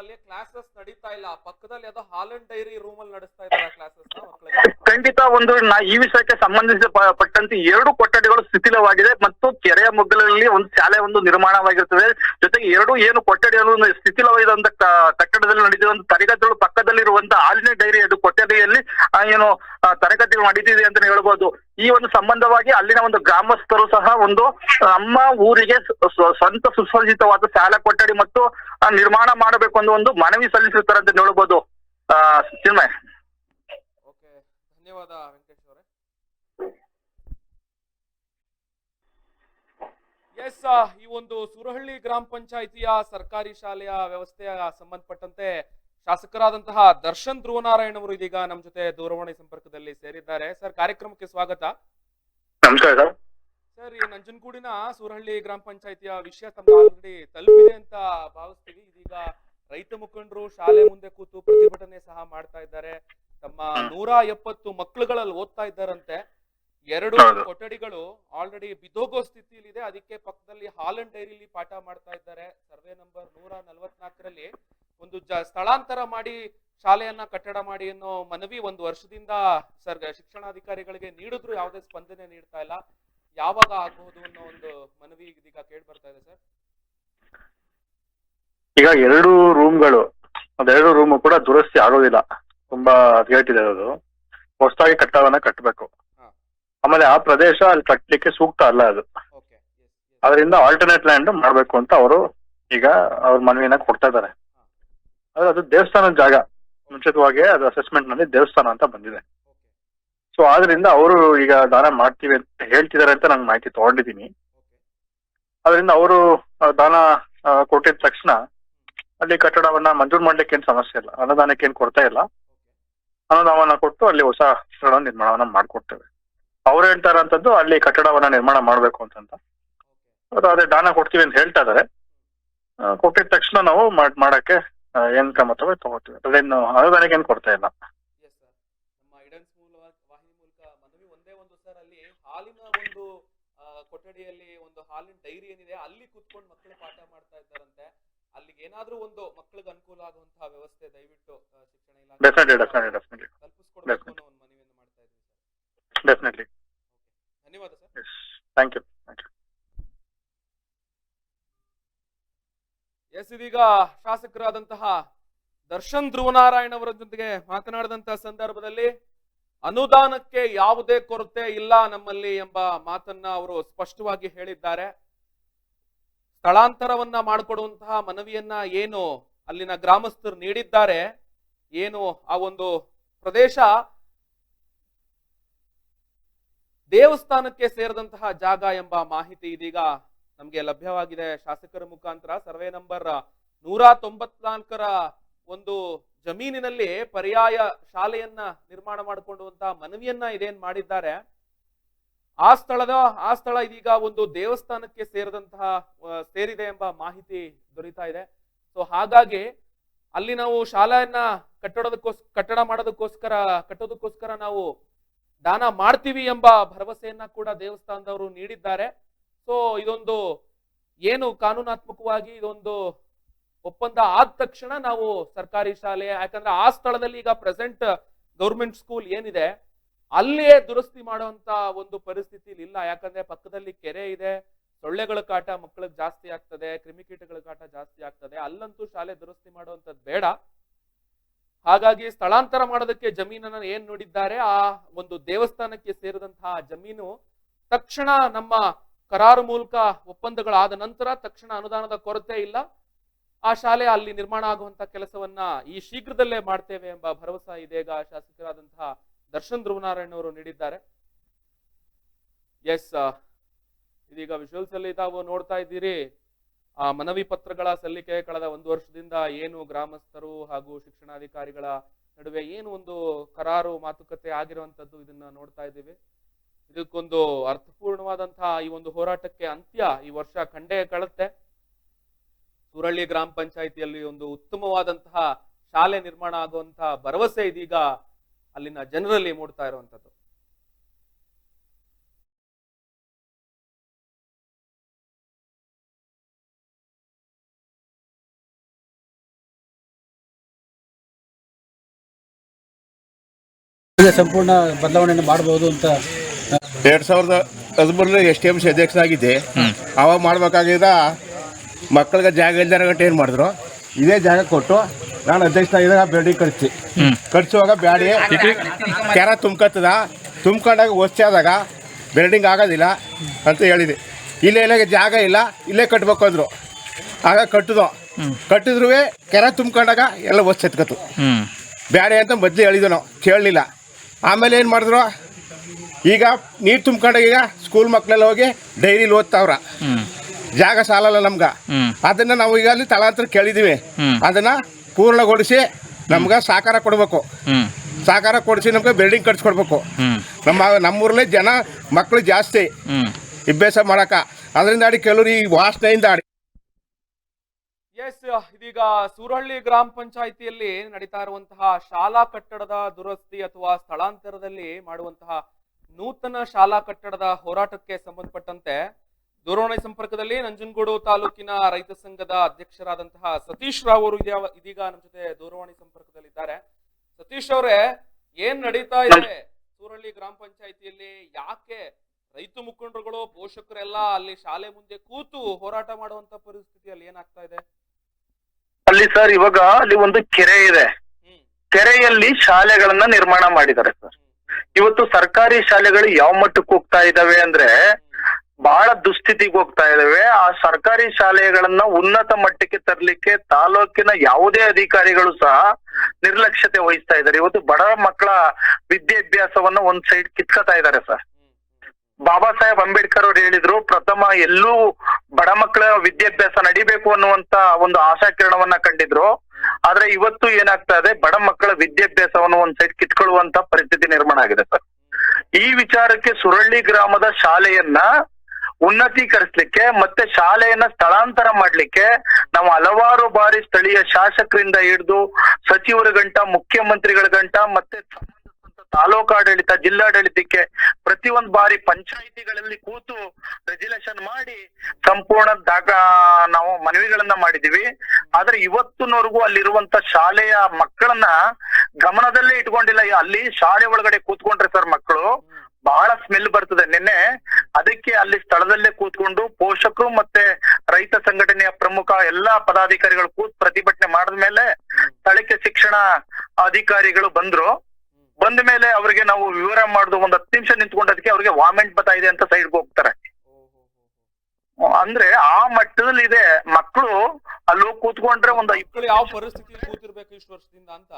ಅಲ್ಲಿ ಕ್ಲಾಸಸ್ ನಡೀತಾ ಇಲ್ಲ. ಪಕ್ಕದಲ್ಲಿ ಯಾವ್ದೋ ಹಾಲನ್ ಡೈರಿ ರೂಮ್ ಅಲ್ಲಿ ನಡೆಸ್ತಾ ಇದ್ದಾರೆ ಕ್ಲಾಸಸ್ ಖಂಡಿತ ಒಂದು ಈ ವಿಷಯಕ್ಕೆ ಸಂಬಂಧಿಸಿದ ಪಟ್ಟಂತೆ ಎರಡು ಕೊಠಡಿಗಳು ಸ್ಥಿತಿಲವಾಗಿದೆ ಮತ್ತು ಕೆರೆಯ ಮಗ್ಗಲಲ್ಲಿ ಒಂದು ಶಾಲೆ ಒಂದು ನಿರ್ಮಾಣವಾಗಿರುತ್ತದೆ ಜೊತೆಗೆ ಎರಡು ಏನು ಕೊಠಡಿಗಳು ಶಿಥಿಲವಾದಂತ ಕಟ್ಟಡದಲ್ಲಿ ನಡೆದಿರುವಂತ ತರಗತಿಗಳು ಪಕ್ಕದಲ್ಲಿರುವಂತ ಹಾಲಿನ ಡೈರಿ ಅದು ಕೊಠಡಿಯಲ್ಲಿ ಏನು ತರಗತಿಗಳು ನಡೀತಿದೆ ಅಂತ ಹೇಳ್ಬೋದು. ಈ ಒಂದು ಸಂಬಂಧವಾಗಿ ಅಲ್ಲಿನ ಒಂದು ಗ್ರಾಮಸ್ಥರು ಸಹ ಒಂದು ನಮ್ಮ ಊರಿಗೆ ಸ್ವ- ಸ್ವ- ಸ್ವಂತ ಸುಸಜ್ಜಿತವಾದ ಶಾಲಾ ಕೊಠಡಿ ಮತ್ತು ನಿರ್ಮಾಣ ಮಾಡಬೇಕು ಅನ್ನೋ ಒಂದು ಮನವಿ ಸಲ್ಲಿಸುತ್ತಾರೆ ಅಂತ ನೋಡಬಹುದು ಆ, ಚಿನ್ಮಯ್. ಧನ್ಯವಾದ ವೆಂಕಟೇಶ್ ಅವರೇ. ಎಸ್ ಈ ಒಂದು ಸುರಹಳ್ಳಿ ಗ್ರಾಮ ಪಂಚಾಯಿತಿಯ ಸರ್ಕಾರಿ ಶಾಲೆಯ ವ್ಯವಸ್ಥೆಯ ಸಂಬಂಧಪಟ್ಟಂತೆ ಶಾಸಕರಾದಂತಹ ದರ್ಶನ್ ಧ್ರುವನಾರಾಯಣ್ ಅವರು ಇದೀಗ ನಮ್ಮ ಜೊತೆ ದೂರವಾಣಿ ಸಂಪರ್ಕದಲ್ಲಿ ಸೇರಿದ್ದಾರೆ. ಸರ್ ಕಾರ್ಯಕ್ರಮಕ್ಕೆ ಸ್ವಾಗತ. ನಮಸ್ಕಾರ ಸರ್. ಈ ನಂಜನಗೂಡಿನ ಸೂರಹಳ್ಳಿ ಗ್ರಾಮ ಪಂಚಾಯತಿಯ ವಿಷಯ ತಮ್ಮ ಆಲ್ರೆಡಿ ತಲುಪಿದೆ ಅಂತ ಭಾವಿಸ್ತೀವಿ. ಇದೀಗ ರೈತ ಮುಖಂಡರು ಶಾಲೆ ಮುಂದೆ ಕೂತು ಪ್ರತಿಭಟನೆ ಸಹ ಮಾಡ್ತಾ ಇದ್ದಾರೆ. ತಮ್ಮ ನೂರ ಎಪ್ಪತ್ತು ಮಕ್ಕಳುಗಳಲ್ಲಿ ಓದ್ತಾ ಇದ್ದಾರಂತೆ. ಎರಡು. ಕೊಠಡಿಗಳು ಆಲ್ರೆಡಿ ಬಿದೋಗೋ ಸ್ಥಿತಿಯಲ್ಲಿದೆ. ಅದಕ್ಕೆ ಪಕ್ಕದಲ್ಲಿ ಹಾಲನ್ ಡೈರಿಲಿ ಪಾಠ ಮಾಡ್ತಾ ಇದ್ದಾರೆ. ಸರ್ವೆ ನಂಬರ್ ನೂರ ನಲವತ್ನಾಲ್ಕರಲ್ಲಿ ಒಂದು ಜ ಸ್ಥಳಾಂತರ ಮಾಡಿ ಶಾಲೆಯನ್ನ ಕಟ್ಟಡ ಮಾಡಿ ಅನ್ನೋ ಮನವಿ ಒಂದು ವರ್ಷದಿಂದ ಸರ್ ಶಿಕ್ಷಣಾಧಿಕಾರಿಗಳಿಗೆ ನೀಡಿದ್ರು ಯಾವುದೇ ಸ್ಪಂದನೆ ನೀಡ್ತಾ ಇಲ್ಲ. ಯಾವಾಗ ಆಗಬಹುದು ಅನ್ನೋ ಒಂದು ಮನವಿ ಇದೀಗ ಕೇಳಿ ಬರ್ತಾ ಇದೆ ಸರ್. ಈಗ ಎರಡು ರೂಮ್ಗಳು ಅದೆರಡು ರೂಮ್ ಕೂಡ ದುರಸ್ತಿ ಆಗೋದಿಲ್ಲ. ತುಂಬಾ ಇದೆ ಅದು. ಹೊಸದಾಗಿ ಕಟ್ಟಡವನ್ನ ಕಟ್ಟಬೇಕು. ಆಮೇಲೆ ಆ ಪ್ರದೇಶ ಅಲ್ಲಿ ಕಟ್ಟಲಿಕ್ಕೆ ಸೂಕ್ತ ಅಲ್ಲ ಅದು. ಅದರಿಂದ ಆಲ್ಟರ್ನೇಟ್ ಲ್ಯಾಂಡ್ ಮಾಡ್ಬೇಕು ಅಂತ ಅವರು ಈಗ ಅವ್ರ ಮನವಿಯನ್ನ ಕೊಡ್ತಾ ಇದ್ದಾರೆ. ಆದ್ರೆ ಅದು ದೇವಸ್ಥಾನದ ಜಾಗ. ಮುಂಚಿತವಾಗಿ ಅದು ಅಸೆಸ್ಮೆಂಟ್ನಲ್ಲಿ ದೇವಸ್ಥಾನ ಅಂತ ಬಂದಿದೆ. ಸೊ ಆದ್ರಿಂದ ಅವರು ಈಗ ದಾನ ಮಾಡ್ತೀವಿ ಅಂತ ಹೇಳ್ತಿದ್ದಾರೆ ಅಂತ ನಂಗೆ ಮಾಹಿತಿ ತಗೊಂಡಿದ್ದೀನಿ. ಅದರಿಂದ ಅವರು ದಾನ ಕೊಟ್ಟಿದ ತಕ್ಷಣ ಅಲ್ಲಿ ಕಟ್ಟಡವನ್ನ ಮಂಜೂರು ಮಾಡ್ಲಿಕ್ಕೆ ಏನ್ ಸಮಸ್ಯೆ ಇಲ್ಲ. ಅನುದಾನಕ್ಕೆ ಏನ್ ಕೊಡ್ತಾ ಇಲ್ಲ. ಅನುದಾನವನ್ನ ಕೊಟ್ಟು ಅಲ್ಲಿ ಹೊಸ ಕಟ್ಟಡ ನಿರ್ಮಾಣವನ್ನ ಮಾಡ್ಕೊಡ್ತೇವೆ. ಅವ್ರು ಹೇಳ್ತಾರಂತದ್ದು ಅಲ್ಲಿ ಕಟ್ಟಡವನ್ನ ನಿರ್ಮಾಣ ಮಾಡ್ಬೇಕು ಅಂತಂತ. ಅದೇ ದಾನ ಕೊಡ್ತೀವಿ ಅಂತ ಹೇಳ್ತಾ ಇದಾರೆ. ಕೊಟ್ಟಿದ ತಕ್ಷಣ ನಾವು ಮಾಡ್- ಮಾಡಕ್ಕೆ ಏನ್ ಕ್ರಮ ತಗೋ ತಗೋತೀವಿ. ಅದೇನು ಅನುದಾನಕ್ಕೆ ಏನ್ ಕೊಡ್ತಾ ಇಲ್ಲ. ಎಸ್ ಸರ್ ನಮ್ಮ ಐಡನ್ಸ್ ಮೂಲ ವಾಹಿನಿ ಮೂಲಕ ಮನವಿ ಒಂದೇ ಒಂದು ಸರ್ ಅಲ್ಲಿ ಹಾಲಿನ ಒಂದು ಆ, ಕೊಠಡಿಯಲ್ಲಿ ಒಂದು ಹಾಲಿನ ಡೈರಿ ಏನಿದೆ ಅಲ್ಲಿ ಕುತ್ಕೊಂಡು ಮಕ್ಕಳು ಪಾಠ ಮಾಡ್ತಾ ಇದ್ದಾರಂತೆ. ಅಲ್ಲಿಗೆ ಏನಾದ್ರೂ ಒಂದು ಮಕ್ಕಳಿಗೆ ಅನುಕೂಲ ಆಗುವಂತಹ ವ್ಯವಸ್ಥೆ ದಯವಿಟ್ಟು ಆ, ಶಿಕ್ಷಣ ಡೆಫಿನೆಟ್ಲಿ ಇಲಾಖೆ ಡೆಫಿನೆಟ್ಲಿ ಡೆಫಿನೆಟ್ಲಿ ಕಲ್ಪಿಸ್ಕೊಡ್ಬೇಕು ಅನ್ನೋ ಒಂದು ಮನವಿಯನ್ನು ಮಾಡ್ತಾ ಇದ್ದೀವಿ ಸರ್ ಡೆಫಿನೆಟ್ಲಿ ಧನ್ಯವಾದ sir yes thank you thank you yes ಇದೀಗ ಶಾಸಕರಾದಂತಹ ದರ್ಶನ್ ಧ್ರುವನಾರಾಯಣ್ ಅವರ ಜೊತೆಗೆ ಮಾತನಾಡಿದಂತಹ ಸಂದರ್ಭದಲ್ಲಿ ಅನುದಾನಕ್ಕೆ ಯಾವುದೇ ಕೊರತೆ ಇಲ್ಲ ನಮ್ಮಲ್ಲಿ ಎಂಬ ಮಾತನ್ನ ಅವರು ಸ್ಪಷ್ಟವಾಗಿ ಹೇಳಿದ್ದಾರೆ. ಸ್ಥಳಾಂತರವನ್ನ ಮಾಡಿಕೊಡುವಂತಹ ಮನವಿಯನ್ನ ಏನು ಅಲ್ಲಿನ ಗ್ರಾಮಸ್ಥರು ನೀಡಿದ್ದಾರೆ, ಏನು ಆ ಒಂದು ಪ್ರದೇಶ ದೇವಸ್ಥಾನಕ್ಕೆ ಸೇರಿದಂತಹ ಜಾಗ ಎಂಬ ಮಾಹಿತಿ ಇದೀಗ ನಮಗೆ ಲಭ್ಯವಾಗಿದೆ. ಶಾಸಕರ ಮುಖಾಂತರ ಸರ್ವೆ ನಂಬರ್ ನೂರ ತೊಂಬತ್ನಾಲ್ಕರ ಒಂದು ಜಮೀನಿನಲ್ಲಿ ಪರ್ಯಾಯ ಶಾಲೆಯನ್ನ ನಿರ್ಮಾಣ ಮಾಡಿಕೊಂಡುವಂತಹ ಮನವಿಯನ್ನ ಇದೇನ್ ಮಾಡಿದ್ದಾರೆ. ಆ ಸ್ಥಳದ, ಆ ಸ್ಥಳ ಇದೀಗ ಒಂದು ದೇವಸ್ಥಾನಕ್ಕೆ ಸೇರಿದಂತಹ ಸೇರಿದೆ ಎಂಬ ಮಾಹಿತಿ ದೊರೀತಾ ಇದೆ. ಸೊ, ಹಾಗಾಗಿ ಅಲ್ಲಿ ನಾವು ಶಾಲೆಯನ್ನ ಕಟ್ಟಡದಕ್ಕೋಸ್, ಕಟ್ಟಡ ಮಾಡೋದಕ್ಕೋಸ್ಕರ, ಕಟ್ಟೋದಕ್ಕೋಸ್ಕರ ನಾವು ದಾನ ಮಾಡ್ತೀವಿ ಎಂಬ ಭರವಸೆಯನ್ನ ಕೂಡ ದೇವಸ್ಥಾನದವರು ನೀಡಿದ್ದಾರೆ. ಸೊ ಇದೊಂದು ಏನು ಕಾನೂನಾತ್ಮಕವಾಗಿ ಇದೊಂದು ಒಪ್ಪಂದ ಆದ ತಕ್ಷಣ ನಾವು ಸರ್ಕಾರಿ ಶಾಲೆ, ಯಾಕಂದ್ರೆ ಆ ಸ್ಥಳದಲ್ಲಿ ಈಗ ಪ್ರೆಸೆಂಟ್ ಗೌರ್ಮೆಂಟ್ ಸ್ಕೂಲ್ ಏನಿದೆ, ಅಲ್ಲಿಯೇ ದುರಸ್ತಿ ಮಾಡುವಂತ ಒಂದು ಪರಿಸ್ಥಿತಿ ಇಲ್ಲ. ಯಾಕಂದ್ರೆ ಪಕ್ಕದಲ್ಲಿ ಕೆರೆ ಇದೆ, ಸೊಳ್ಳೆಗಳ ಕಾಟ ಮಕ್ಕಳಿಗೆ ಜಾಸ್ತಿ ಆಗ್ತದೆ, ಕ್ರಿಮಿಕೀಟಗಳ ಕಾಟ ಜಾಸ್ತಿ ಆಗ್ತದೆ, ಅಲ್ಲಂತೂ ಶಾಲೆ ದುರಸ್ತಿ ಮಾಡುವಂಥದ್ದು ಬೇಡ. ಹಾಗಾಗಿ ಸ್ಥಳಾಂತರ ಮಾಡೋದಕ್ಕೆ ಜಮೀನನ್ನ ಏನ್ ನೋಡಿದ್ದಾರೆ, ಆ ಒಂದು ದೇವಸ್ಥಾನಕ್ಕೆ ಸೇರಿದಂತಹ ಜಮೀನು ತಕ್ಷಣ ನಮ್ಮ ಕರಾರು ಮೂಲಕ ಒಪ್ಪಂದಗಳಾದ ನಂತರ ತಕ್ಷಣ ಅನುದಾನದ ಕೊರತೆ ಇಲ್ಲ. ಆ ಶಾಲೆ ಅಲ್ಲಿ ನಿರ್ಮಾಣ ಆಗುವಂತ ಕೆಲಸವನ್ನ ಈ ಶೀಘ್ರದಲ್ಲೇ ಮಾಡ್ತೇವೆ ಎಂಬ ಭರವಸೆ ಇದೀಗ ಶಾಸಕರಾದಂತಹ ದರ್ಶನ್ ಧ್ರುವನಾರಾಯಣ ಅವರು ನೀಡಿದ್ದಾರೆ. ಎಸ್ ಇದೀಗ ವಿಜುವಲ್ಸ್ ಅಲ್ಲಿ ತಾವು ನೋಡ್ತಾ ಇದ್ದೀರಿ. ಆ ಮನವಿ ಪತ್ರಗಳ ಸಲ್ಲಿಕೆ ಕಳೆದ ಒಂದು ವರ್ಷದಿಂದ ಏನು ಗ್ರಾಮಸ್ಥರು ಹಾಗೂ ಶಿಕ್ಷಣಾಧಿಕಾರಿಗಳ ನಡುವೆ ಏನು ಒಂದು ಕರಾರು ಮಾತುಕತೆ ಆಗಿರುವಂತದ್ದು ಇದನ್ನ ನೋಡ್ತಾ ಇದ್ದೀವಿ. ಇದಕ್ಕೊಂದು ಅರ್ಥಪೂರ್ಣವಾದಂತಹ ಈ ಒಂದು ಹೋರಾಟಕ್ಕೆ ಅಂತ್ಯ ಈ ವರ್ಷ ಖಂಡೇ ಕಳುತ್ತೆ. ಸುರಳ್ಳಿ ಗ್ರಾಮ ಪಂಚಾಯಿತಿಯಲ್ಲಿ ಒಂದು ಉತ್ತಮವಾದಂತಹ ಶಾಲೆ ನಿರ್ಮಾಣ ಆಗುವಂತಹ ಭರವಸೆ ಇದೀಗ ಅಲ್ಲಿನ ಜನರಲ್ಲಿ ಮೂಡ್ತಾ ಇರುವಂತದ್ದು ಸಂಪೂರ್ಣ ಬದಲಾವಣೆಯನ್ನು ಮಾಡಬಹುದು ಅಂತ ಎರಡ್ ಸಾವಿರದ ಹದಿಮೂರರಲ್ಲಿ ಎಸ್ ಟಿ ಎಂ ಸಿ ಅಧ್ಯಕ್ಷನಾಗಿದ್ದೆ. ಅವಾಗ ಮಾಡ್ಬೇಕಾಗಿದ್ದ ಮಕ್ಕಳಿಗೆ ಜಾಗ ಇಲ್ದಾರ ಗಂಟೆ ಏನು ಮಾಡಿದ್ರು? ಇದೇ ಜಾಗ ಕೊಟ್ಟು ನಾನು ಅಧ್ಯಕ್ಷನಾಗಿದ್ದಾಗ ಬಿಲ್ಡಿಂಗ್ ಕಟ್ಸಿ. ಕಟ್ಸುವಾಗ ಬ್ಯಾಡಿ. ಕೆರ ತುಂಬ್ಕತ್ತದ. ತುಂಬ್ಕೊಂಡಾಗ ವಸ್ತಿ ಆದಾಗ ಬಿಲ್ಡಿಂಗ್ ಆಗೋದಿಲ್ಲ ಅಂತ ಹೇಳಿದೆ. ಇಲ್ಲೇ ಇಲ್ಲ ಜಾಗ ಇಲ್ಲ ಇಲ್ಲೇ ಕಟ್ಬೇಕು ಅಂದ್ರು. ಆಗ ಕಟ್ಟಿದ್ರು ಕಟ್ಟಿದ್ರು ಕೆರೆ ತುಂಬ್ಕೊಂಡಾಗ ಎಲ್ಲ ವಸ್ತು ಎತ್ಕತ್ತು. ಬ್ಯಾಡಿ ಅಂತ ಮೊದಲು ಹೇಳಿದ್ವು ನಾವು. ಕೇಳಲಿಲ್ಲ. ಆಮೇಲೆ ಏನು ಮಾಡಿದ್ರು? ಈಗ ನೀರು ತುಂಬ್ಕೊಂಡಾಗ ಈಗ ಸ್ಕೂಲ್ ಮಕ್ಕಳೆಲ್ಲ ಹೋಗಿ ಡೈರಿಲಿ ಓದ್ತಾವ್ರ. ಜಾಗ ಸಾಲಲ್ಲ ನಮ್ಗೆ. ಅದನ್ನ ನಾವು ಈಗ ಅಲ್ಲಿ ತಲಾಂತರ ಕೇಳಿದೀವಿ. ಅದನ್ನ ಪೂರ್ಣಗೊಳಿಸಿ ನಮ್ಗೆ ಸಹಕಾರ ಕೊಡಬೇಕು. ಸಹಕಾರ ಕೊಡಿಸಿ ನಮ್ಗೆ ಬಿಲ್ಡಿಂಗ್ ಕಟ್ಸ್ಕೊಡ್ಬೇಕು. ನಮ್ಮ ನಮ್ಮೂರಲ್ಲೇ ಜನ ಮಕ್ಕಳು ಜಾಸ್ತಿ. ಅಭ್ಯಾಸ ಮಾಡಕ. ಅದರಿಂದ ಆಡಿ ಕೆಲವರು ಈ ವಾಸನೆಯಿಂದ ಆಡಿ. ಎಸ್ ಇದೀಗ ಸೂರಹಳ್ಳಿ ಗ್ರಾಮ ಪಂಚಾಯಿತಿಯಲ್ಲಿ ನಡೀತಾ ಇರುವಂತಹ ಶಾಲಾ ಕಟ್ಟಡದ ದುರಸ್ತಿ ಅಥವಾ ಸ್ಥಳಾಂತರದಲ್ಲಿ ಮಾಡುವಂತಹ ನೂತನ ಶಾಲಾ ಕಟ್ಟಡದ ಹೋರಾಟಕ್ಕೆ ಸಂಬಂಧಪಟ್ಟಂತೆ ದೂರವಾಣಿ ಸಂಪರ್ಕದಲ್ಲಿ ನಂಜನಗೂಡು ತಾಲೂಕಿನ ರೈತ ಸಂಘದ ಅಧ್ಯಕ್ಷರಾದಂತಹ ಸತೀಶ್ ರಾವ್ ಅವರು ಇದೀಗ ನಮ್ಮ ಜೊತೆ ದೂರವಾಣಿ ಸಂಪರ್ಕದಲ್ಲಿದ್ದಾರೆ. ಸತೀಶ್ ಅವರೇ ಏನ್ ನಡೀತಾ ಇದೆ? ಸೂರಳ್ಳಿ ಗ್ರಾಮ ಪಂಚಾಯತಿಯಲ್ಲಿ ಯಾಕೆ ರೈತ ಮುಖಂಡರುಗಳು ಪೋಷಕರೆಲ್ಲ ಅಲ್ಲಿ ಶಾಲೆ ಮುಂದೆ ಕೂತು ಹೋರಾಟ ಮಾಡುವಂತ ಪರಿಸ್ಥಿತಿಯಲ್ಲಿ ಏನಾಗ್ತಾ ಇದೆ? ಅಲ್ಲಿ ಸರ್ ಇವಾಗ ಅಲ್ಲಿ ಒಂದು ಕೆರೆ ಇದೆ. ಕೆರೆಯಲ್ಲಿ ಶಾಲೆಗಳನ್ನ ನಿರ್ಮಾಣ ಮಾಡಿದ್ದಾರೆ ಸರ್. ಇವತ್ತು ಸರ್ಕಾರಿ ಶಾಲೆಗಳು ಯಾವ ಮಟ್ಟಕ್ಕೆ ಹೋಗ್ತಾ ಇದಾವೆ ಅಂದ್ರೆ ಬಹಳ ದುಸ್ಥಿತಿಗೆ ಹೋಗ್ತಾ ಇದಾವೆ. ಆ ಸರ್ಕಾರಿ ಶಾಲೆಗಳನ್ನ ಉನ್ನತ ಮಟ್ಟಕ್ಕೆ ತರಲಿಕ್ಕೆ ತಾಲೂಕಿನ ಯಾವುದೇ ಅಧಿಕಾರಿಗಳು ಸಹ ನಿರ್ಲಕ್ಷ್ಯತೆ ವಹಿಸ್ತಾ ಇದ್ದಾರೆ. ಇವತ್ತು ಬಡ ಮಕ್ಕಳ ವಿದ್ಯಾಭ್ಯಾಸವನ್ನ ಒಂದ್ ಸೈಡ್ ಕಿತ್ಕೊತಾ ಇದ್ದಾರೆ ಸರ್. ಬಾಬಾ ಸಾಹೇಬ್ ಅಂಬೇಡ್ಕರ್ ಅವ್ರು ಹೇಳಿದ್ರು, ಪ್ರಥಮ ಎಲ್ಲೂ ಬಡ ಮಕ್ಕಳ ವಿದ್ಯಾಭ್ಯಾಸ ನಡಿಬೇಕು ಅನ್ನುವಂತ ಒಂದು ಆಶಾಕಿರಣವನ್ನ ಕಂಡಿದ್ರು. ಆದ್ರೆ ಇವತ್ತು ಏನಾಗ್ತಾ ಇದೆ, ಬಡ ಮಕ್ಕಳ ವಿದ್ಯಾಭ್ಯಾಸವನ್ನು ಒಂದ್ ಸೈಡ್ ಕಿತ್ಕೊಳ್ಳುವಂತ ಪರಿಸ್ಥಿತಿ ನಿರ್ಮಾಣ ಆಗಿದೆ ಸರ್. ಈ ವಿಚಾರಕ್ಕೆ ಸುರಳ್ಳಿ ಗ್ರಾಮದ ಶಾಲೆಯನ್ನ ಉನ್ನತೀಕರಿಸಲಿಕ್ಕೆ ಮತ್ತೆ ಶಾಲೆಯನ್ನ ಸ್ಥಳಾಂತರ ಮಾಡ್ಲಿಕ್ಕೆ ನಾವು ಹಲವಾರು ಬಾರಿ ಸ್ಥಳೀಯ ಶಾಸಕರಿಂದ ಹಿಡಿದು ಸಚಿವರ ಗಂಟ ಮುಖ್ಯಮಂತ್ರಿಗಳ ಗಂಟ ಮತ್ತೆ ತಾಲೂಕಾಡಳಿತ ಜಿಲ್ಲಾಡಳಿತಕ್ಕೆ ಪ್ರತಿ ಒಂದ್ ಬಾರಿ ಪಂಚಾಯಿತಿಗಳಲ್ಲಿ ಕೂತು ರೆಜುಲೇಷನ್ ಮಾಡಿ ಸಂಪೂರ್ಣ ದಾಖ ನಾವು ಮನವಿಗಳನ್ನ ಮಾಡಿದೀವಿ ಆದ್ರೆ ಇವತ್ತಿನವರೆಗೂ ಅಲ್ಲಿರುವಂತ ಶಾಲೆಯ ಮಕ್ಕಳನ್ನ ಗಮನದಲ್ಲೇ ಇಟ್ಕೊಂಡಿಲ್ಲ. ಅಲ್ಲಿ ಶಾಲೆ ಒಳಗಡೆ ಕೂತ್ಕೊಂಡ್ರೆ ಸರ್ ಮಕ್ಕಳು ಬಹಳ ಸ್ಮೆಲ್ ಬರ್ತದೆ. ನಿನ್ನೆ ಅದಕ್ಕೆ ಅಲ್ಲಿ ಸ್ಥಳದಲ್ಲೇ ಕೂತ್ಕೊಂಡು ಪೋಷಕರು ಮತ್ತೆ ರೈತ ಸಂಘಟನೆಯ ಪ್ರಮುಖ ಎಲ್ಲಾ ಪದಾಧಿಕಾರಿಗಳು ಕೂತ್ ಪ್ರತಿಭಟನೆ ಮಾಡಿದ್ಮೇಲೆ ಸ್ಥಳಕ್ಕೆ ಶಿಕ್ಷಣ ಅಧಿಕಾರಿಗಳು ಬಂದ್ರು. ಬಂದ ಮೇಲೆ ಅವ್ರಿಗೆ ನಾವು ವಿವರ ಮಾಡುದು ಒಂದ್ ಹತ್ತು ನಿಮಿಷ ನಿಂತ್ಕೊಂಡದಕ್ಕೆ ಅವ್ರಿಗೆ ವಾಮೆಂಟ್ ಬರ್ತಾ ಇದೆ ಅಂತ ಸೈಡ್ಗೆ ಹೋಗ್ತಾರೆ. ಅಂದ್ರೆ ಆ ಮಟ್ಟದಲ್ಲಿ ಇದೆ. ಮಕ್ಕಳು ಅಲ್ಲಿ ಹೋಗಿ ಕೂತ್ಕೊಂಡ್ರೆ ಒಂದು ಯಾವ ಪರಿಸ್ಥಿತಿ ಕೂತಿರ್ಬೇಕು ಇಷ್ಟು ವರ್ಷದಿಂದ ಅಂತ?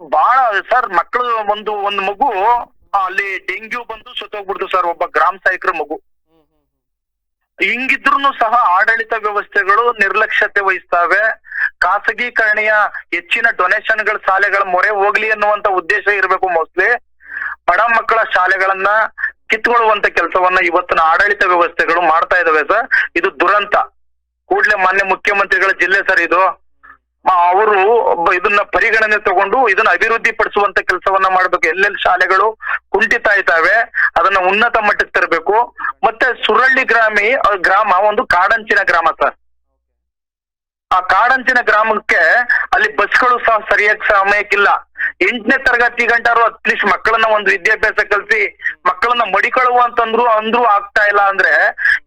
ಬಹಳ ಸರ್ ಮಕ್ಕಳು ಒಂದು ಒಂದು ಮಗು ಅಲ್ಲಿ ಡೆಂಗ್ಯೂ ಬಂದು ಸತ್ತೋಗ್ಬಿಡ್ತು ಸರ್ ಒಬ್ಬ ಗ್ರಾಮ ಸಹಾಯಕರ ಮಗು. ಹಿಂಗಿದ್ರು ಸಹ ಆಡಳಿತ ವ್ಯವಸ್ಥೆಗಳು ನಿರ್ಲಕ್ಷ್ಯತೆ ವಹಿಸ್ತವೆ. ಖಾಸಗೀಕರಣೀಯ ಹೆಚ್ಚಿನ ಡೊನೇಷನ್ಗಳ ಶಾಲೆಗಳ ಮೊರೆ ಹೋಗ್ಲಿ ಅನ್ನುವಂತ ಉದ್ದೇಶ ಇರಬೇಕು ಮೋಸ್ಟ್ಲಿ ಬಡ ಮಕ್ಕಳ ಶಾಲೆಗಳನ್ನ ಕಿತ್ಕೊಳ್ಳುವಂತ ಕೆಲಸವನ್ನ ಇವತ್ತಿನ ಆಡಳಿತ ವ್ಯವಸ್ಥೆಗಳು ಮಾಡ್ತಾ ಇದಾವೆ ಸರ್. ಇದು ದುರಂತ. ಕೂಡ್ಲೆ ಮಾನ್ಯ ಮುಖ್ಯಮಂತ್ರಿಗಳ ಜಿಲ್ಲೆ ಸರ್ ಇದು. ಅವರು ಇದನ್ನ ಪರಿಗಣನೆ ತಗೊಂಡು ಇದನ್ನ ಅಭಿವೃದ್ಧಿ ಪಡಿಸುವಂತ ಕೆಲಸವನ್ನ ಮಾಡ್ಬೇಕು. ಎಲ್ಲೆಲ್ಲಿ ಶಾಲೆಗಳು ಕುಂಠಿತ ಇದ್ದಾವೆ, ಅದನ್ನ ಉನ್ನತ ಮಟ್ಟಕ್ಕೆ ತರಬೇಕು. ಮತ್ತೆ ಸುರಳ್ಳಿ ಗ್ರಾಮಿ ಗ್ರಾಮ, ಒಂದು ಕಾಡಂಚಿನ ಗ್ರಾಮ ಸರ್. ಆ ಕಾಡಂಚಿನ ಗ್ರಾಮಕ್ಕೆ ಅಲ್ಲಿ ಬಸ್ಗಳು ಸಹ ಸರಿಯಾಗಿ ಸಮಯಕ್ಕಿಲ್ಲ. ಎಂಟನೇ ತರಗತಿ ಗಂಟಾರು ಅಟ್ಲೀಸ್ಟ್ ಮಕ್ಕಳನ್ನ ಒಂದು ವಿದ್ಯಾಭ್ಯಾಸ ಕಲಿಸಿ, ಮಕ್ಕಳನ್ನ ಮಡಿಕೊಳ್ಳುವ ಅಂತಂದ್ರು, ಅಂದ್ರೂ ಆಗ್ತಾ ಇಲ್ಲ ಅಂದ್ರೆ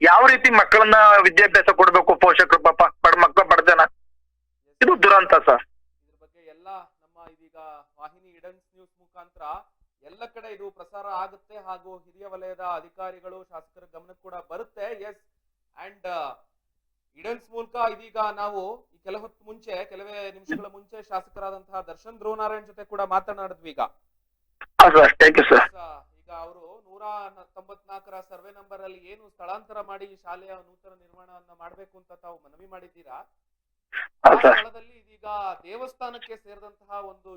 ಯಾವ ರೀತಿ ಮಕ್ಕಳನ್ನ ವಿದ್ಯಾಭ್ಯಾಸ ಕೊಡ್ಬೇಕು ಪೋಷಕರು ಪಾಪ, ಬಡ ಮಕ್ಕಳು, ಬಡ ಜನ? ಇದು ದುರಂತ ಸರ್. ಇದ್ರ ಬಗ್ಗೆ ಎಲ್ಲ ನಮ್ಮ ಇದೀಗ ವಾಹಿನಿ ಇಡನ್ಸ್ ನ್ಯೂಸ್ ಮುಖಾಂತರ ಎಲ್ಲ ಕಡೆ ಇದು ಪ್ರಸಾರ ಆಗುತ್ತೆ ಹಾಗೂ ಹಿರಿಯ ವಲಯದ ಅಧಿಕಾರಿಗಳು ಶಾಸಕರ ಗಮನಕ್ಕೆ ಕೂಡ ಬರುತ್ತೆ. ಎಸ್ ಅಂಡ್ ಇಡನ್ಸ್ ಮೂಲಕ ಇದೀಗ ನಾವು ಈ ಕೆಲ ಹೊತ್ತು ಮುಂಚೆ ಕೆಲವೇ ನಿಮಿಷಗಳ ಮುಂಚೆ ಶಾಸಕರಾದಂತಹ ದರ್ಶನ್ ಧ್ರುವನಾರಾಯಣ್ ಜೊತೆ ಕೂಡ ಮಾತನಾಡಿದ್ವಿ ಈಗ. ಈಗ ಅವರು ನೂರ ತೊಂಬತ್ನಾಲ್ಕರ ಸರ್ವೆ ನಂಬರ್ ಅಲ್ಲಿ ಏನು ಸ್ಥಳಾಂತರ ಮಾಡಿ ಶಾಲೆಯ ನೂತನ ನಿರ್ಮಾಣವನ್ನ ಮಾಡಬೇಕು ಅಂತ ತಾವು ಮನವಿ ಮಾಡಿದ್ದೀರಾ? ಸ್ಥಳದಲ್ಲಿ ಇದೀಗ ದೇವಸ್ಥಾನಕ್ಕೆ ಸೇರಿದಂತಹ ಒಂದು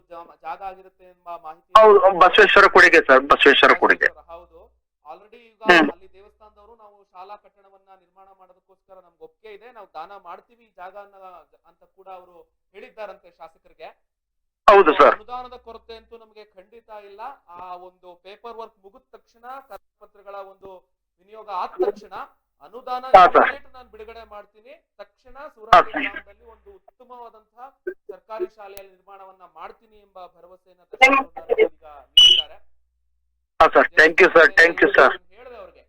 ಜಾಗ ಆಗಿರುತ್ತೆ ಎಂಬ ಮಾಹಿತಿ ಹೌದು ಬಸವೇಶ್ವರ ಕೊಡುಗೆ ಸರ್ ಬಸವೇಶ್ವರ ಕೊಡುಗೆ. ಹೌದು. ಆಲ್ರೆಡಿ ಈಗ ಅಲ್ಲಿ ದೇವಸ್ಥಾನದವರು ನಾವು ಶಾಲಾ ಕಟ್ಟಡವನ್ನ ನಿರ್ಮಾಣ ಮಾಡೋದಕ್ಕೋಸ್ಕರ ನಮ್ಗೆ ಒಪ್ಪಿಗೆ ಇದೆ. ನಾವು ದಾನ ಮಾಡ್ತೀವಿ ಈ ಜಾಗ ಅಂತ ಕೂಡ ಅವರು ಹೇಳಿದ್ದಾರಂತೆ ಶಾಸಕರಿಗೆ. ಹೌದು ಸರ್. ಅನುದಾನದ ಕೊರತೆ ಅಂತೂ ನಮಗೆ ಖಂಡಿತ ಇಲ್ಲ. ಆ ಒಂದು ಪೇಪರ್ ವರ್ಕ್ ಮುಗಿದ ತಕ್ಷಣ ಪತ್ರಗಳ ಒಂದು ವಿನಿಯೋಗ ಆದ ತಕ್ಷಣ ಅನುದಾನ ನಾನು ಬಿಡುಗಡೆ ಮಾಡ್ತೀನಿ. ತಕ್ಷಣ ಗ್ರಾಮದಲ್ಲಿ ಒಂದು ಉತ್ತಮವಾದಂತಹ ಸರ್ಕಾರಿ ಶಾಲೆಯ ನಿರ್ಮಾಣವನ್ನ ಮಾಡ್ತೀನಿ ಎಂಬ ಭರವಸೆಯನ್ನ ಈಗ ನೀಡಿದ್ದಾರೆ. ಹೇಳಿದೆ ಅವ್ರಿಗೆ.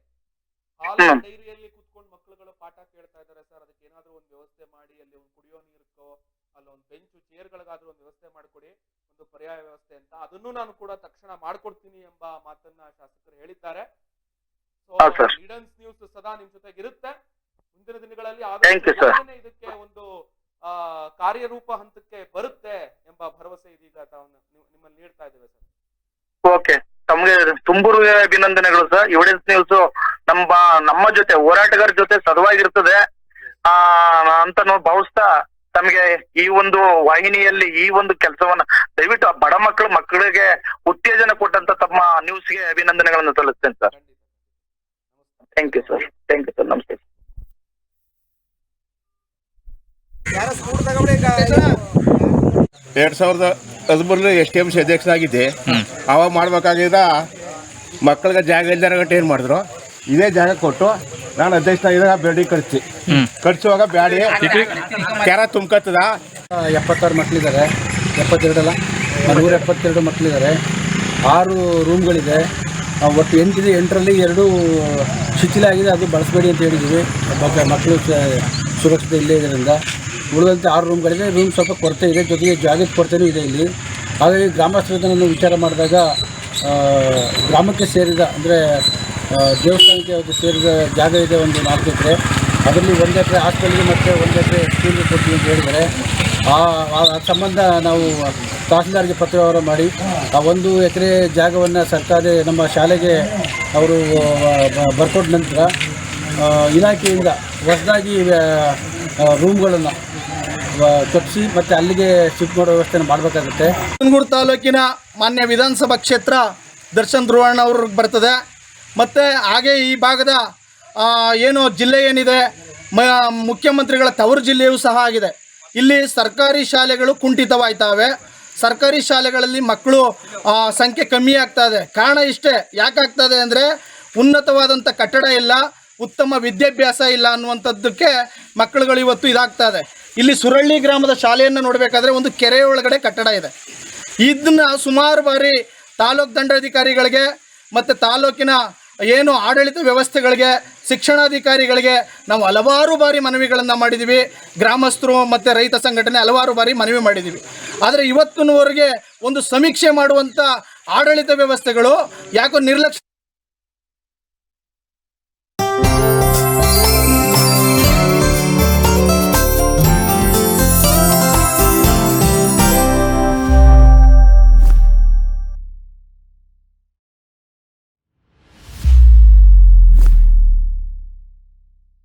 ಹಾಲ್. ಡೈರಿಯಲ್ಲಿ ಕುತ್ಕೊಂಡು ಮಕ್ಕಳುಗಳು ಪಾಠ ಕೇಳ್ತಾ ಇದ್ದಾರೆ ಸರ್. ಅದಕ್ಕೆ ಏನಾದ್ರೂ ಒಂದು ವ್ಯವಸ್ಥೆ ಮಾಡಿ ಅಲ್ಲಿ ಒಂದು ಕುಡಿಯೋ ನೀರಕ್ಕೋ ಅಲ್ಲಿ ಒಂದು ಬೆಂಚು ಚೇರ್ಗಳಿಗಾದ್ರೂ ಒಂದು ವ್ಯವಸ್ಥೆ ಮಾಡಿಕೊಡಿ ಒಂದು ಪರ್ಯಾಯ ವ್ಯವಸ್ಥೆ ಅಂತ. ಅದನ್ನು ನಾನು ಕೂಡ ತಕ್ಷಣ ಮಾಡ್ಕೊಡ್ತೀನಿ ಎಂಬ ಮಾತನ್ನ ಶಾಸಕರು ಹೇಳಿದ್ದಾರೆ. ಲೀಡನ್ಸ್ ನ್ಯೂಸ್ ಸದಾ ನಿಮ್ ಜೊತೆಗೆ ಇರುತ್ತೆ ಮುಂದಿನ ದಿನಗಳಲ್ಲಿ sir. ಇದಕ್ಕೆ ಒಂದು ಕಾರ್ಯರೂಪ ಹಂತಕ್ಕೆ ಬರುತ್ತೆ ಎಂಬ ಭರವಸೆ ಇದೀಗ ನಿಮ್ಮಲ್ಲಿ ನೀಡ್ತಾ ಇದ್ದೇವೆ ಸರ್ ಓಕೆ ತಮಗೆ ತುಂಬುರು ಅಭಿನಂದನೆಗಳು ಸರ್ ಎವಿಡೆನ್ಸ್ ನ್ಯೂಸ್ ನಮ್ಮ ನಮ್ಮ ಜೊತೆ ಹೋರಾಟಗಾರ ಜೊತೆ ಸದವಾಗಿರ್ತದೆ. ಆ ಅಂತ ನಾವು ಭಾವಿಸ್ತಾ ತಮಗೆ ಈ ಒಂದು ವಾಹಿನಿಯಲ್ಲಿ ಈ ಒಂದು ಕೆಲಸವನ್ನ ದಯವಿಟ್ಟು ಆ ಬಡ ಮಕ್ಕಳು ಮಕ್ಕಳಿಗೆ ಉತ್ತೇಜನ ಕೊಟ್ಟಂತ ತಮ್ಮ ನ್ಯೂಸ್ಗೆ ಅಭಿನಂದನೆಗಳನ್ನು ಸಲ್ಲಿಸ್ತೇನೆ sir thank you sir thank you sir ನಮಸ್ತೆ ಎರಡ್ ಸಾವಿರದ ಹದಿಮೂರಲ್ಲಿ ಎಸ್ ಟಿ ಎಂ ಸಿ ಅಧ್ಯಕ್ಷನಾಗಿದ್ದೆ. ಅವಾಗ ಮಾಡ್ಬೇಕಾಗಿದ್ದ ಮಕ್ಕಳಿಗೆ ಜಾಗ ಇಲ್ದಾರ ಗಂಟೆ ಏನು ಮಾಡಿದ್ರು? ಇದೇ ಜಾಗ ಕೊಟ್ಟು ನಾನು ಅಧ್ಯಕ್ಷನಾಗಿದ್ದಾಗ ಬಿಲ್ಡಿಂಗ್ ಕಟ್ಸಿ. ಕಟ್ಸುವಾಗ ಬ್ಯಾಡಿ. ಕೆರ ತುಂಬ್ಕತ್ತದ. ಎಪ್ಪತ್ತಾರು ಮಕ್ಕಳಿದ್ದಾರೆ ಎಪ್ಪತ್ತೆರಡಲ್ಲ. ನೂರ ಎಪ್ಪತ್ತೆರಡು ಮಕ್ಕಳಿದ್ದಾರೆ ಆರು ರೂಮ್ಗಳಿದೆ ಒಟ್ಟು ಎಂಟಿದೆ ಎಂಟರಲ್ಲಿ ಎರಡು ಶಿಥಿಲ ಆಗಿದೆ, ಅದು ಬಳಸಬೇಡಿ ಅಂತ ಹೇಳಿದ್ದೀವಿ. ಮಕ್ಕಳು ಸುರಕ್ಷತೆ ಇಲ್ಲೇ ಇದರಿಂದ ಉಳಿದಂತೆ ಆರು ರೂಮ್ಗಳಿದೆ ರೂಮ್ ಸ್ವಲ್ಪ ಕೊರತೆ ಇದೆ, ಜೊತೆಗೆ ಜಾಗದ ಕೊರತೆಯೂ ಇದೆ ಇಲ್ಲಿ. ಹಾಗಾಗಿ ಗ್ರಾಮಸ್ಥರನ್ನು ವಿಚಾರ ಮಾಡಿದಾಗ ಗ್ರಾಮಕ್ಕೆ ಸೇರಿದ, ಅಂದರೆ ದೇವಸ್ಥಾನಕ್ಕೆ ಅದು ಸೇರಿದ ಜಾಗ ಇದೆ ಒಂದು ನಾಲ್ಕು ಎಕರೆ. ಅದರಲ್ಲಿ ಒಂದು ಎಕರೆ ಹಾಸ್ಪಿಟಲ್ಗೆ ಮತ್ತು ಒಂದು ಎಕರೆ ಸ್ಕೂಲ್ಗೆ ಕೊಡ್ತೀವಿ ಅಂತ ಹೇಳಿದ್ದಾರೆ. ಆ ಸಂಬಂಧ ನಾವು ತಹಸೀಲ್ದಾರ್ಗೆ ಪತ್ರವ್ಯವಹಾರ ಮಾಡಿ, ಆ ಒಂದು ಎಕರೆ ಜಾಗವನ್ನು ಸರ್ಕಾರಿ ನಮ್ಮ ಶಾಲೆಗೆ ಅವರು ಬರ್ಕೊಟ್ಟ ನಂತರ ಇಲಾಖೆಯಿಂದ ಹೊಸದಾಗಿ ರೂಮ್ಗಳನ್ನು ಕಟ್ಟಿಸಿ ಮತ್ತು ಅಲ್ಲಿಗೆ ಶಿಫ್ಟ್ ಮಾಡೋ ವ್ಯವಸ್ಥೆಯನ್ನು ಮಾಡಬೇಕಾಗುತ್ತೆ. ನಂಗೂರು ತಾಲೂಕಿನ ಮಾನ್ಯ ವಿಧಾನಸಭಾ ಕ್ಷೇತ್ರ ದರ್ಶನ್ ಧ್ರುವಣ್ಣ ಅವ್ರಿಗೆ ಬರ್ತದೆ. ಮತ್ತು ಹಾಗೆ ಈ ಭಾಗದ ಏನು ಜಿಲ್ಲೆ ಏನಿದೆ ಮುಖ್ಯಮಂತ್ರಿಗಳ ತವರು ಜಿಲ್ಲೆಯೂ ಸಹ ಆಗಿದೆ. ಇಲ್ಲಿ ಸರ್ಕಾರಿ ಶಾಲೆಗಳು ಕುಂಠಿತವಾಯ್ತವೆ. ಸರ್ಕಾರಿ ಶಾಲೆಗಳಲ್ಲಿ ಮಕ್ಕಳು ಸಂಖ್ಯೆ ಕಮ್ಮಿ ಆಗ್ತಾ ಇದೆ. ಕಾರಣ ಇಷ್ಟೇ. ಯಾಕಾಗ್ತದೆ ಅಂದರೆ ಉನ್ನತವಾದಂಥ ಕಟ್ಟಡ ಇಲ್ಲ, ಉತ್ತಮ ವಿದ್ಯಾಭ್ಯಾಸ ಇಲ್ಲ ಅನ್ನುವಂಥದ್ದಕ್ಕೆ ಮಕ್ಕಳುಗಳು ಇವತ್ತು ಇದಾಗ್ತಾ ಇದೆ. ಇಲ್ಲಿ ಸುರಳ್ಳಿ ಗ್ರಾಮದ ಶಾಲೆಯನ್ನು ನೋಡಬೇಕಾದ್ರೆ ಒಂದು ಕೆರೆ ಒಳಗಡೆ ಕಟ್ಟಡ ಇದೆ. ಇದನ್ನ ಸುಮಾರು ಬಾರಿ ತಾಲೂಕು ದಂಡಾಧಿಕಾರಿಗಳಿಗೆ ಮತ್ತು ತಾಲೂಕಿನ ಏನು ಆಡಳಿತ ವ್ಯವಸ್ಥೆಗಳಿಗೆ, ಶಿಕ್ಷಣಾಧಿಕಾರಿಗಳಿಗೆ ನಾವು ಹಲವಾರು ಬಾರಿ ಮನವಿಗಳನ್ನು ಮಾಡಿದ್ದೀವಿ ಗ್ರಾಮಸ್ಥರು ಮತ್ತು ರೈತ ಸಂಘಟನೆ ಹಲವಾರು ಬಾರಿ ಮನವಿ ಮಾಡಿದ್ದೀವಿ ಆದರೆ ಇವತ್ತಿನವರೆಗೆ ಒಂದು ಸಮೀಕ್ಷೆ ಮಾಡುವಂಥ ಆಡಳಿತ ವ್ಯವಸ್ಥೆಗಳು ಯಾಕೋ ನಿರ್ಲಕ್ಷ್ಯ